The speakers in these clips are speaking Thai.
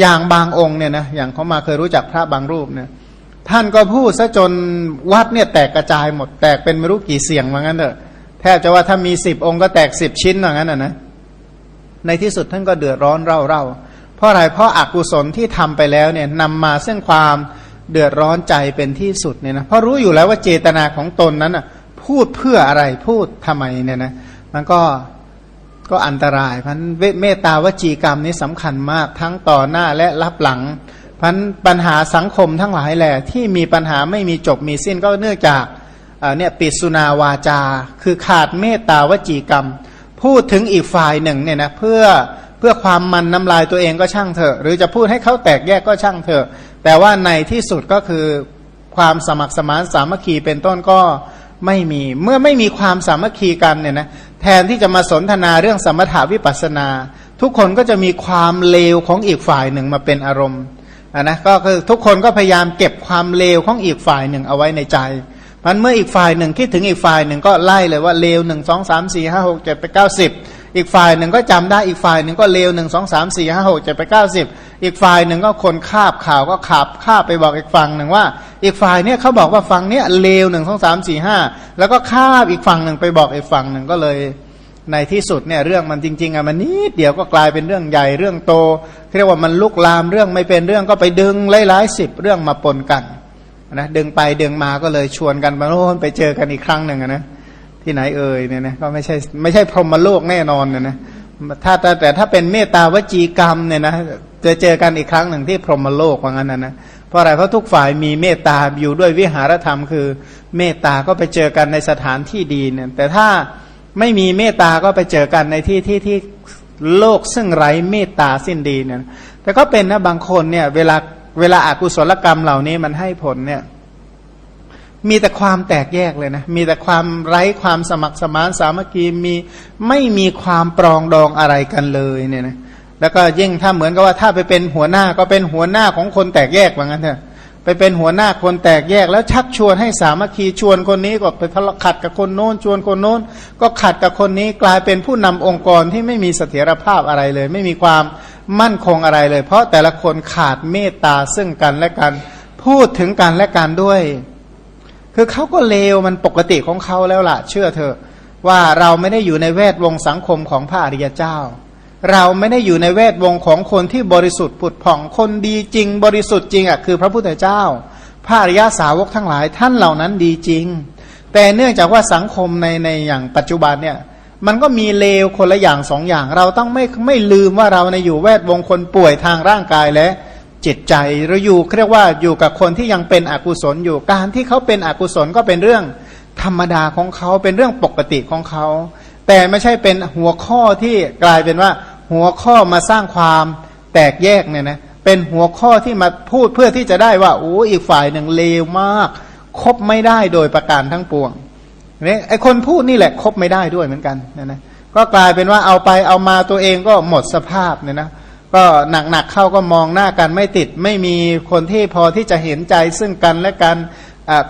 อย่างบางองค์เนี่ยนะอย่างเขามาเคยรู้จักพระบางรูปเนี่ยท่านก็พูดซะจนวัดเนี่ยแตกกระจายหมดแตกเป็นไม่รู้กี่เสียงว่างั้นเถอะแทบจะว่าถ้ามีสิบองค์ก็แตกสิบชิ้นว่างั้นอะนะในที่สุดท่านก็เดือดร้อนเร่าเร่าเพราะอะไรเพราะอากุศลที่ทำไปแล้วเนี่ยนำมาซึ่งความเดือดร้อนใจเป็นที่สุดเนี่ยนะเพราะรู้อยู่แล้วว่าเจตนาของตนนั้นอะพูดเพื่ออะไรพูดทำไมเนี่ยนะมันก็ ก็อันตรายพันเมตตาวจีกรรมนี้สำคัญมากทั้งต่อหน้าและรับหลังพันปัญหาสังคมทั้งหลายแหละที่มีปัญหาไม่มีจบมีสิ้นก็เนื่องจากเอ่อเนี่ยปิดสุนาวาจา คือขาดเมตตาวจีกรรม พูดถึงอีกฝ่ายหนึ่งเนี่ยนะเพื่อเพื่อความมันน้ำลายตัวเองก็ช่างเถอะหรือจะพูดให้เขาแตกแยกก็ช่างเถอะ แต่ว่าในที่สุดก็คือความสมัครสมานสามัคคีเป็นต้นก็ไม่มีเมื่อไม่มีความสามัคคีกันเนี่ยนะ แทนที่จะมาสนทนาเรื่องสมถาวิปัสนา ทุกคนก็จะมีความเลวของอีกฝ่ายหนึ่งมาเป็นอารมณ์นะก็คือทุกคนก็พยายามเก็บความเลวของอีกฝ่ายหนึ่งเอาไว้ในใจมันเมื่ออีกฝ่ายหนึ่งคิดถึงอีกฝ่ายหนึ่งก็ไล่เลยว่าเลวหนึ่งสองสามสี่ห้าหกเจ็ดไปเก้าสิบ อีกฝ่ายหนึ่งก็จำได้อีกฝ่ายหนึ่งก็เลวหนึ่งสองสามสี่ห้าหกเจ็ดไปเก้าสิบอีกฝ่ายหนึ่งก็คนคาบข่าวก็ขับคาบไปบอกอีกฝั่งหนึ่งว่า อีกฝ่ายเนี่ยเขาบอกว่าฝั่งเนี้ยเลวหนึ่งสองสามสี่ห้าแล้วก็คาบอีกฝั่งหนึ่งไปบอกอีกฝั่งหนึ่งก็เลยในที่สุดเนี่ยเรื่องมันจริงๆอะมันนิดเดียวก็กลายเป็นเรื่องใหญ่เรื่องโตเรียกว่ามันลุกลามเรื่องไม่เป็นเรื่องก็ไปดึงหลายๆสิบเรื่องมาปนกันนะดึงไปดึงมาก็เลยชวนกันมาโน่นไปเจอกันอีกครั้งหนึ่งนะ ที่ไหนเอ่ยเนี่ยนะก็ไม่ใช่ไม่ใช่พรหมโลกแน่นอนเนี่ยนะถ้าแต่แต่ถ้าเป็นเมตตาวจีกรรมเนี่ยนะจะเจอกันอีกครั้งหนึ่งที่พรหมโลกว่างั้นนะนะเพราะอะไรเพราะทุกฝ่ายมีเมตตาอยู่ด้วยวิหารธรรม คือเมตตาก็ไปเจอกันในสถานที่ดีเนี่ยแต่ถ้าไม่มีเมตตาก็ไปเจอกันในที่ที่ที่โลกซึ่งไร้เมตตาสิ้นดีเนี่ยแต่ก็เป็นนะบางคนเนี่ยเวลาเวลาอากุศลกรรมเหล่านี้มันให้ผลเนี่ย มีแต่ความแตกแยกเลยนะ มีแต่ความไร้ความสมัครสมานสามัคคีมีไม่มีความปรองดองอะไรกันเลยเนี่ยนะแล้วก็ยิ่งถ้าเหมือนกับว่าถ้าไปเป็นหัวหน้าก็เป็นหัวหน้าของคนแตกแยกว่างั้นเถอะไปเป็นหัวหน้าคนแตกแยกแล้วชักชวนให้สามัคคีชวนคนนี้ก็ไปทะเลาะขัดกับคนโน้น ชวนคนโน้น ก็ขัดกับคนนี้กลายเป็นผู้นำองค์กรที่ไม่มีเสถียรภาพอะไรเลย ไม่มีความมั่นคงอะไรเลย เพราะแต่ละคนขาดเมตตาซึ่งกันและกันพูดถึงกันและกันด้วย คือเขาก็เลวมันปกติของเขาแล้วล่ะ เชื่อเถอะว่าเราไม่ได้อยู่ในแวดวงสังคมของพระอริยเจ้า เราไม่ได้อยู่ในแวดวงของคนที่บริสุทธิ์ผุดผ่องคนดีจริง บริสุทธิ์จริงอะคือพระพุทธเจ้า พระอริยสาวกทั้งหลายท่านเหล่านั้นดีจริง แต่เนื่องจากว่าสังคมในในอย่างปัจจุบันเนี่ยมันก็มีเลวคนละอย่างสองอย่าง เราต้องไม่ไม่ลืมว่าเราในอยู่แวดวงคนป่วยทางร่างกายและ จิตใจเราอยู่เรียกว่าอยู่กับคนที่ยังเป็นอกุศลอยู่การที่เขาเป็นอกุศลก็เป็นเรื่องธรรมดาของเขาเป็นเรื่องปกติของเขา แต่ไม่ใช่เป็นหัวข้อที่กลายเป็นว่า หัวข้อมาสร้างความแตกแยกเนี่ยนะเป็นหัวข้อที่มาพูดเพื่อที่จะได้ว่าโอ้อีกฝ่ายหนึ่งเลวมากคบไม่ได้โดยประการทั้งปวงเนี่ยไอคนพูดนี่แหละคบไม่ได้ด้วยเหมือนกันนะนะก็กลายเป็นว่าเอาไปเอามาตัวเองก็หมดสภาพเนี่ยนะ ก็หนักๆเข้าก็มองหน้ากันไม่ติด ไม่มีคนที่พอที่จะเห็นใจซึ่งกันและกัน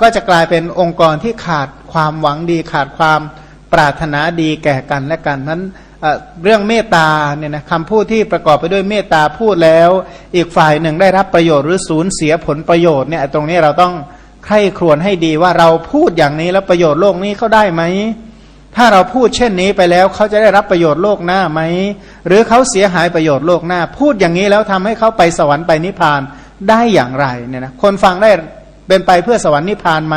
ก็จะกลายเป็นองค์กรที่ขาดความหวังดี ขาดความปรารถนาดีแก่กันและกันนั้นเรื่องเมตตาเนี่ยนะคำพูดที่ประกอบไปด้วยเมตตาพูดแล้ว อีกฝ่ายหนึ่งได้รับประโยชน์หรือสูญเสียผลประโยชน์เนี่ยตรงนี้เราต้องใคร่ครวญให้ดีว่าเราพูดอย่างนี้แล้วประโยชน์โลกนี้เขาได้ไหม ถ้าเราพูดเช่นนี้ไปแล้วเขาจะได้รับประโยชน์โลกหน้าไหม หรือเขาเสียหายประโยชน์โลกหน้า พูดอย่างนี้แล้วทำให้เขาไปสวรรค์ไปนิพพานได้อย่างไรเนี่ยนะคนฟังได้เป็นไปเพื่อสวรรค์นิพพานไหม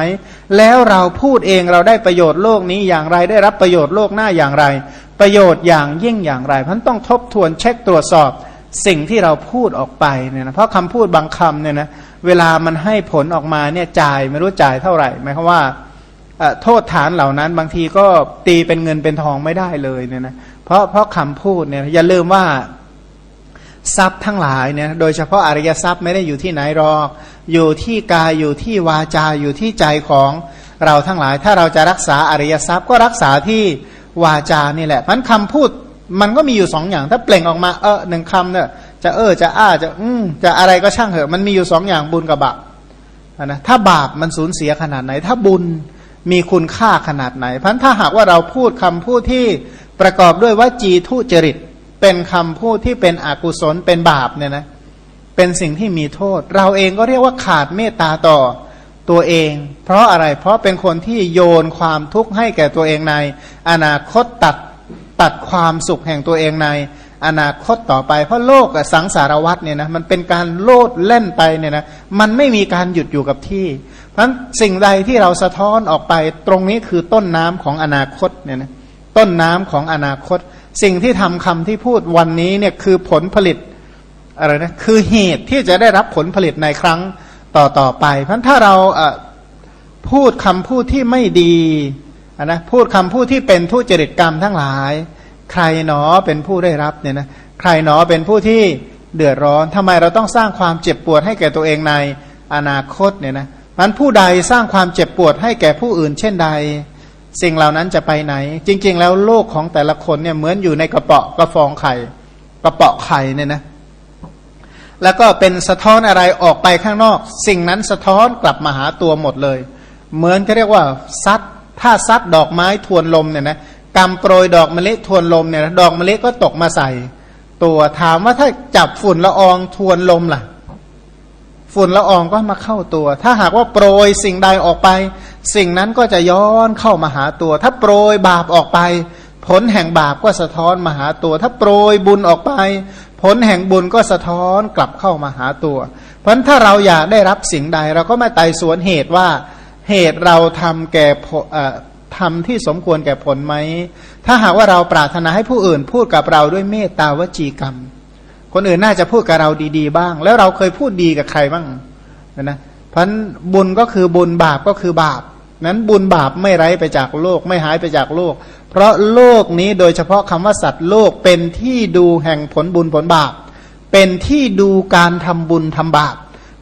แล้วเราพูดเองเราได้ประโยชน์โลกนี้อย่างไรได้รับประโยชน์โลกหน้าอย่างไร ประโยชน์อย่างยิ่งอย่างไรพันต้องทบทวนเช็คตรวจสอบสิ่งที่เราพูดออกไปเนี่ยนะเพราะคำพูดบางคำเนี่ยนะเวลามันให้ผลออกมาเนี่ยจ่ายไม่รู้จ่ายเท่าไหร่หมายความว่า โทษฐานเหล่านั้นบางทีก็ตีเป็นเงินเป็นทองไม่ได้เลยเนี่ยนะเพราะเพราะคำพูดเนี่ยอย่าลืมว่าทรัพย์ทั้งหลายเนี่ยโดยเฉพาะอริยทรัพย์ไม่ได้อยู่ที่ไหนหรอก อยู่ที่กายอยู่ที่วาจาอยู่ที่ใจของเราทั้งหลาย ถ้าเราจะรักษาอริยทรัพย์ก็รักษาที่วาจานี่แหละมันคำพูดมันก็มีอยู่สองอย่าง ถ้าเปล่งออกมาเออหนึ่งคำเนี่ยจะเออจะอ้าจะอืมจะอะไรก็ช่างเถอะมันมีอยู่สองอย่างบุญกับบาปนะถ้าบาปมันสูญเสียขนาดไหน ถ้าบุญ มีคุณค่าขนาดไหนพราะถ้าหากว่าเราพูดคำพูดที่ประกอบด้วยวจีทุจริต เป็นคำพูดที่เป็นอกุศลเป็นบาปเนี่ยนะเป็นสิ่งที่มีโทษ เราเองก็เรียกว่าขาดเมตตาต่อตัวเอง เพราะอะไรเพราะเป็นคนที่โยนความทุกข์ให้แก่ตัวเองใน อนาคตตัดตัดความสุขแห่งตัวเองใน อนาคตต่อไป เพราะโลกสังสารวัฏเนี่ยนะมันเป็นการโลดเล่นไปเนี่ยนะมันไม่มีการหยุดอยู่กับที่ นั้นสิ่งใดที่เราสะท้อนออกไปตรงนี้คือต้นน้ำของอนาคตเนี่ยนะต้นน้ำของอนาคต สิ่งที่ทำคำที่พูดวันนี้เนี่ยคือผลผลิตอะไรนะคือเหตุที่จะได้รับผลผลิตในครั้งต่อต่อไปเพราะถ้าเราพูดคำพูดที่ไม่ดีนะพูดคำพูดที่เป็นทุจริตกรรมทั้งหลาย ใครหนอเป็นผู้ได้รับเนี่ยนะใครหนอเป็นผู้ที่เดือดร้อนทำไมเราต้องสร้างความเจ็บปวดให้แก่ตัวเองในอนาคตเนี่ยนะ มันผู้ใดสร้างความเจ็บปวดให้แก่ผู้อื่น เช่นใด สิ่งเหล่านั้นจะไปไหน จริง ๆ แล้วโลกของแต่ละคนเนี่ยเหมือนอยู่ในกระเป๋ากระฟองไข่กระเป๋าไข่เนี่ยนะแล้วก็เป็นสะท้อนอะไรออกไปข้างนอก สิ่งนั้นสะท้อนกลับมาหาตัวหมดเลย เหมือนเขาเรียกว่าซัดถ้าซัดดอกไม้ทวนลมเนี่ยนะกำโปรยดอกมะลิทวนลมเนี่ยดอกมะลิก็ตกมาใส่ ตัวถามว่าถ้าจับฝุ่นละอองทวนลมล่ะ ฝุ่นละอองก็มาเข้าตัว ถ้าหากว่าโปรยสิ่งใดออกไป สิ่งนั้นก็จะย้อนเข้ามาหาตัว ถ้าโปรยบาปออกไป ผลแห่งบาปก็สะท้อนมาหาตัว ถ้าโปรยบุญออกไป ผลแห่งบุญก็สะท้อนกลับเข้ามาหาตัว เพราะถ้าเราอยากได้รับสิ่งใด เราก็มาไต่สวนเหตุว่าเหตุเราทำแก่ทำที่สมควรแก่ผลไหม ถ้าหากว่าเราปรารถนาให้ผู้อื่นพูดกับเราด้วยเมตตาวจีกรรม คนอื่นน่าจะพูดกับเราดี ๆ บ้าง แล้วเราเคยพูดดีกับใครบ้างนะเพราะฉะนั้นบุญก็คือบุญบาปก็คือบาป นั้นบุญบาปไม่ไร้ไปจากโลกไม่หายไปจากโลก เพราะโลกนี้โดยเฉพาะคำว่าสัตว์โลกเป็นที่ดูแห่งผลบุญผลบาป เป็นที่ดูการทำบุญทำบาป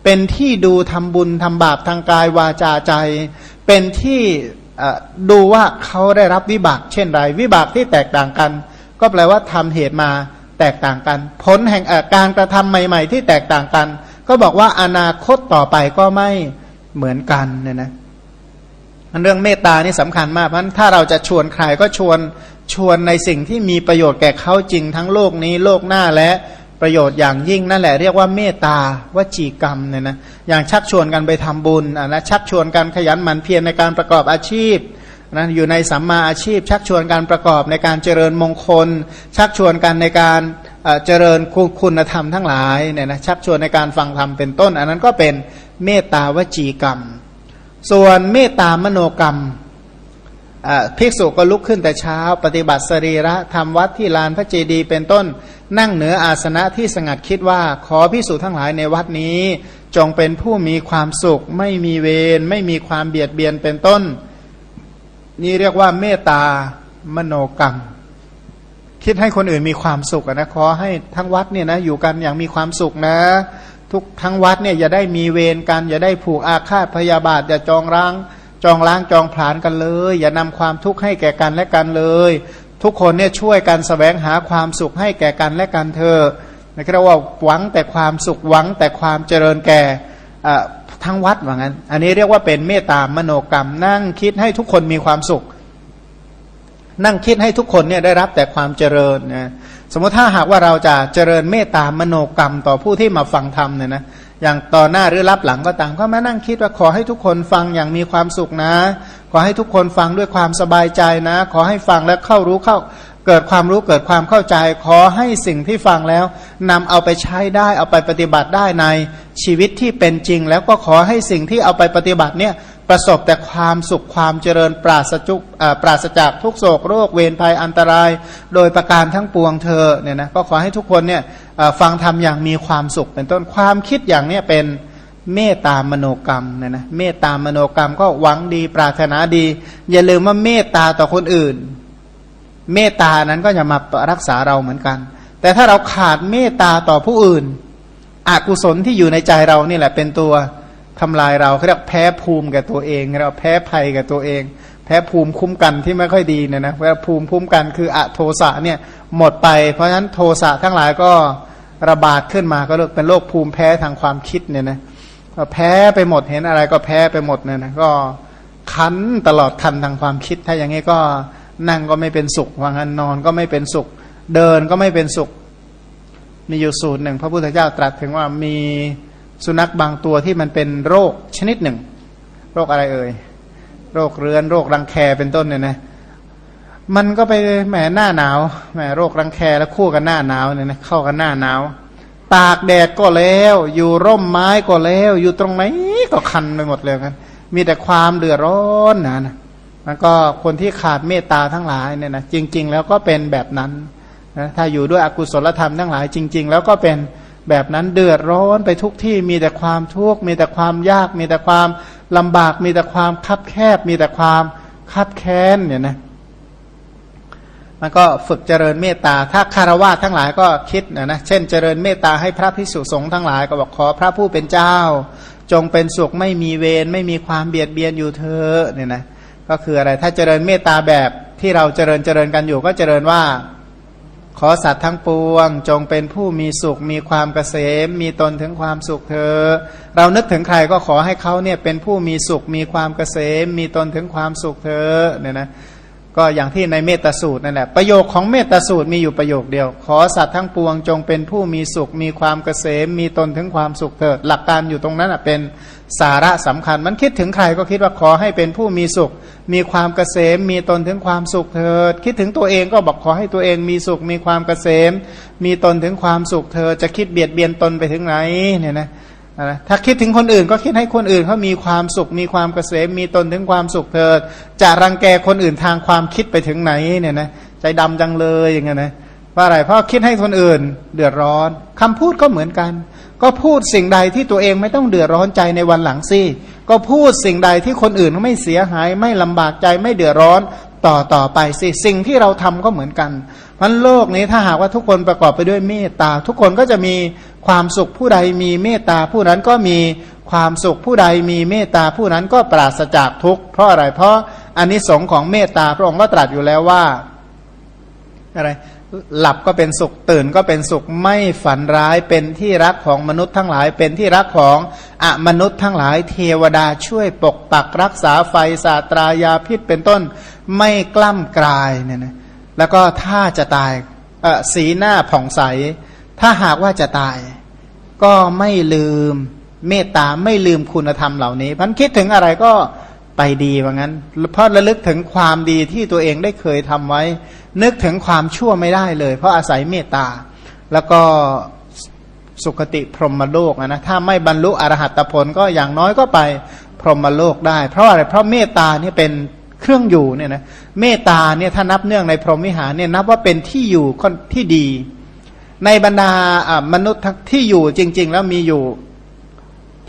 เป็นที่ดูทำบุญทำบาปทางกายวาจาใจ เป็นที่ดูว่าเขาได้รับวิบากเช่นไร วิบากที่แตกต่างกัน ก็แปลว่าทำเหตุมา แตกต่างกัน ผลแห่งการกระทำใหม่ ๆ ที่แตกต่างกัน ก็บอกว่าอนาคตต่อไปก็ไม่เหมือนกันเนี่ยนะอันเรื่องเมตตานี่สำคัญมากเพราะถ้าเราจะชวนใครก็ชวนชวนในสิ่งที่มีประโยชน์แก่เขาจริงทั้งโลกนี้โลกหน้าและประโยชน์อย่างยิ่งนั่นแหละเรียกว่าเมตตาวจีกรรมเนี่ยนะอย่างชักชวนกันไปทำบุญอะนะชักชวนกันขยันหมั่นเพียรในการประกอบอาชีพ นะอยู่ในสัมมาอาชีพ ชักชวนการประกอบในการเจริญมงคล ชักชวนกันในการเจริญคุณธรรมทั้งหลายเนี่ยนะชักชวนในการฟังธรรมเป็นต้น อันนั้นก็เป็นเมตตาวจีกรรม ส่วนเมตตามโนกรรมภิกษุก็ลุกขึ้นแต่เช้า ปฏิบัติสรีระทำวัดที่ลานพระเจดีย์เป็นต้น นั่งเหนืออาสนะที่สงัดคิดว่าขอภิกษุทั้งหลายในวัดนี้ จงเป็นผู้มีความสุข ไม่มีเวรไม่มีความเบียดเบียนเป็นต้น นี่เรียกว่าเมตตามโนกรรม คิดให้คนอื่นมีความสุขนะขอให้ทั้งวัดเนี่ยนะอยู่กันอย่างมีความสุขนะ ทุกทั้งวัดเนี่ยอย่าได้มีเวรกัน อย่าได้ผูกอาฆาตพยาบาทอย่าจองร้าง จองล้างจองผลาญกันเลย อย่านำความทุกข์ให้แก่กันและกันเลย ทุกคนเนี่ยช่วยกันสแสวงหาความสุขให้แก่กันและกันเธอะนะครับว่าหวังแต่ความสุขหวังแต่ความเจริญแก่อ่า ทั้งวัดว่างั้น อันนี้เรียกว่าเป็นเมตตามโนกรรม นั่งคิดให้ทุกคนมีความสุข นั่งคิดให้ทุกคนเนี่ยได้รับแต่ความเจริญนะสมมติถ้าหากว่าเราจะเจริญเมตตามโนกรรมต่อผู้ที่มาฟังธรรมเนี่ยนะอย่างต่อหน้าหรือรับหลังก็ตามก็มานั่งคิดว่าขอให้ทุกคนฟังอย่างมีความสุขนะ ขอให้ทุกคนฟังด้วยความสบายใจนะ ขอให้ฟังแล้วเข้ารู้เข้า เกิดความรู้เกิดความเข้าใจ ขอให้สิ่งที่ฟังแล้วนำเอาไปใช้ได้เอาไปปฏิบัติได้ในชีวิตที่เป็นจริง แล้วก็ขอให้สิ่งที่เอาไปปฏิบัติเนี่ยประสบแต่ความสุขความเจริญปราศจุปราศจากทุกโศกโรคเวรภัยอันตราย โดยประการทั้งปวงเธอเนี่ยนะก็ขอให้ทุกคนเนี่ยฟังธรรมอย่างมีความสุข เป็นต้นความคิดอย่างเนี้ยเป็นเมตตามโนกรรมเนี่ยนะเมตตามโนกรรมก็หวังดีปรารถนาดี อย่าลืมว่าเมตตาต่อคนอื่น เมตตานั้นก็จะมารักษาเราเหมือนกัน แต่ถ้าเราขาดเมตตาต่อผู้อื่น อกุศลที่อยู่ในใจเรานี่แหละเป็นตัวทำลายเราเรียกแพ้ภูมิแก่ตัวเองเราแพ้ภัยแก่ตัวเอง แพ้ภูมิคุ้มกันที่ไม่ค่อยดีเนี่ยนะเพราะภูมิคุ้มกันคืออะโทสะเนี่ยหมดไป เพราะฉะนั้นโทสะทั้งหลายก็ระบาดขึ้นมาก็เรียกเป็นโรคภูมิแพ้ทางความคิดเนี่ยนะก็แพ้ไปหมดเห็นอะไรก็แพ้ไปหมดเนี่ยนะก็คันตลอดคันทางความคิดถ้าอย่างนี้ก็ นั่งก็ไม่เป็นสุขวางันนอนก็ไม่เป็นสุข เดินก็ไม่เป็นสุข มีอยู่สูตรหนึ่ง พระพุทธเจ้าตรัสถึงว่ามีสุนัขบางตัวที่มันเป็นโรคชนิดหนึ่ง โรคอะไรเอ่ยโรคเรื้อนโรครังแคเป็นต้นเนี่ยนะมันก็ไปแหมหน้าหนาวแหมโรครังแคแล้วคู่กันหน้าหนาวเนี่ยนะเข้ากันหน้าหนาว ตากแดดก็แล้ว อยู่ร่มไม้ก็แล้ว อยู่ตรงไหนก็คันไปหมดเลยกันมีแต่ความเดือดร้อนนะนะ มันก็คนที่ขาดเมตตาทั้งหลายเนี่ยนะจริง ๆ แล้วก็เป็นแบบนั้นนะถ้าอยู่ด้วยอกุศลธรรมทั้งหลายจริง ๆ แล้วก็เป็นแบบนั้นเดือดร้อนไปทุกที่มีแต่ความทุกข์มีแต่ความยาก มีแต่ความลำบาก มีแต่ความคับแคบ มีแต่ความคับแค้นเนี่ยนะมันก็ฝึกเจริญเมตตา ถ้าคารวะทั้งหลายก็คิดนะนะเช่นเจริญเมตตาให้พระภิกษุสงฆ์ทั้งหลายก็บอกขอพระผู้เป็นเจ้า จงเป็นสุขไม่มีเวรไม่มีความเบียดเบียนอยู่เธอเนี่ยนะ ก็คืออะไร ถ้าเจริญเมตตาแบบที่เราเจริญเจริญกันอยู่ ก็เจริญว่า ขอสัตว์ทั้งปวง จงเป็นผู้มีสุข มีความเกษม มีตนถึงความสุขเธอ เรานึกถึงใครก็ขอให้เขาเนี่ยเป็นผู้มีสุข มีความเกษม มีตนถึงความสุขเธอเนี่ยนะก็อย่างที่ในเมตตาสูตรนั่นแหละประโยคของเมตตาสูตรมีอยู่ประโยคเดียว ขอสัตว์ทั้งปวงจงเป็นผู้มีสุข มีความเกษม มีตนถึงความสุขเถิดหลักการอยู่ตรงนั้นอะเป็น สาระสำคัญมันคิดถึงใครก็คิดว่าขอให้เป็นผู้มีสุข มีความเกษม มีตนถึงความสุขเถิด คิดถึงตัวเองก็บอกขอให้ตัวเองมีสุข มีความเกษม มีตนถึงความสุขเธอจะคิดเบียดเบียนตนไปถึงไหนเนี่ยนะนะถ้าคิดถึงคนอื่นก็คิดให้คนอื่นเขามีความสุข มีความเกษม มีตนถึงความสุขเถิดจะรังแกคนอื่นทางความคิดไปถึงไหนเนี่ยนะใจดำจังเลยอย่างเงี้ยนะว่าอะไรเพราะคิดให้คนอื่นเดือดร้อนคำพูดก็เหมือนกัน ก็พูดสิ่งใดที่ตัวเองไม่ต้องเดือดร้อนใจในวันหลังสิก็พูดสิ่งใดที่คนอื่นไม่เสียหายไม่ลำบากใจไม่เดือดร้อนต่อต่อไปสิสิ่งที่เราทำก็เหมือนกันมันโลกนี้ถ้าหากว่าทุกคนประกอบไปด้วยเมตตา ทุกคนก็จะมีความสุขผู้ใดมีเมตตาผู้นั้นก็มีความสุขผู้ใดมีเมตตาผู้นั้นก็ปราศจากทุกข์เพราะอะไรเพราะอนนิสงส์ของเมตตาพระองค์ก็ตรัสอยู่แล้วว่าอะไร หลับก็เป็นสุขตื่นก็เป็นสุขไม่ฝันร้ายเป็นที่รักของมนุษย์ทั้งหลาย เป็นที่รักของอมนุษย์ทั้งหลาย เทวดาช่วยปกปักรักษาไฟสาตรายาพิษเป็นต้นไม่กล้ำกลายเนี่ยนะแล้วก็ถ้าจะตายสีหน้าผ่องใส ถ้าหากว่าจะตาย ก็ไม่ลืมเมตตาไม่ลืมคุณธรรมเหล่านี้พันคิดถึงอะไรก็ ไปดีว่างั้น เพราะระลึกถึงความดีที่ตัวเองได้เคยทำไว้ นึกถึงความชั่วไม่ได้เลย เพราะอาศัยเมตตา แล้วก็สุคติพรหมโลกนะถ้าไม่บรรลุอรหัตผลก็อย่างน้อยก็ไปพรหมโลกได้ เพราะอะไรเพราะเมตตานี่เป็นเครื่องอยู่เนี่ยนะเมตตาเนี่ยถ้านับเนื่องในพรหมวิหารเนี่ยนับว่าเป็นที่อยู่ที่ดี ในบรรดามนุษย์ที่อยู่จริง ๆ แล้วมีอยู่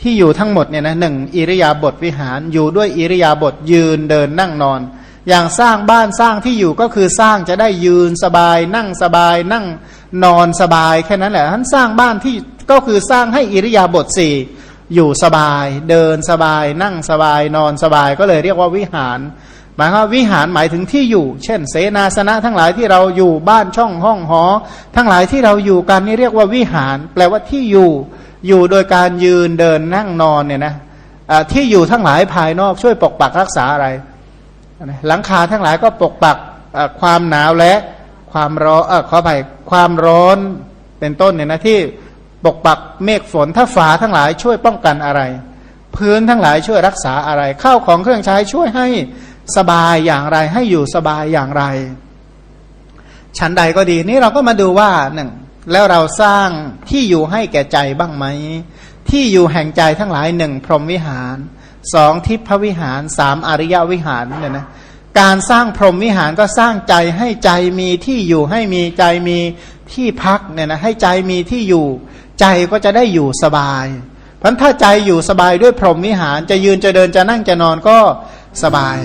ที่อยู่ทั้งหมดเนี่ยนะหนึ่งอิริยาบถวิหารอยู่ด้วยอิริยาบถยืนเดินนั่งนอน อย่างสร้างบ้านสร้างที่อยู่ก็คือสร้างจะได้ยืนสบาย นั่งสบาย นั่งนอนสบายแค่นั้นแหละท่านสร้างบ้านที่ก็คือสร้างให้อิริยาบถสี่อยู่สบาย เดินสบาย นั่งสบาย นอนสบายก็เลยเรียกว่าวิหาร หมายว่าวิหารหมายถึงที่อยู่ เช่น เสนาสนะทั้งหลายที่เราอยู่บ้านช่องห้องหอ ทั้งหลายที่เราอยู่กันนี่เรียกว่าวิหาร แปลว่าที่อยู่ อยู่โดยการยืนเดินนั่งนอนเนี่ยนะที่อยู่ทั้งหลายภายนอกช่วยปกปักรักษาอะไร หลังคาทั้งหลายก็ปกปักความหนาวและความร้อนขออภัยความร้อนเป็นต้นเนี่ยนะที่ปกปักเมฆฝนถ้าฝาทั้งหลายช่วยป้องกันอะไร พื้นทั้งหลายช่วยรักษาอะไรข้าวของเครื่องใช้ช่วยให้สบายอย่างไรให้อยู่สบายอย่างไร ชั้นใดก็ดีนี่เราก็มาดูว่าหนึ่ง แล้วเราสร้างที่อยู่ให้แก่ใจบ้างไหม ที่อยู่แห่งใจทั้งหลายหนึ่งพรหมวิหารสองทิพวิหารสามอริยวิหารเนี่ยนะการสร้างพรหมวิหารก็สร้างใจให้ใจมีที่อยู่ให้มีใจมีที่พักเนี่ยนะให้ใจมีที่อยู่ ใจก็จะได้อยู่สบายเพราะถ้าใจอยู่สบายด้วยพรหมวิหารจะยืนจะเดินจะนั่งจะนอนก็สบาย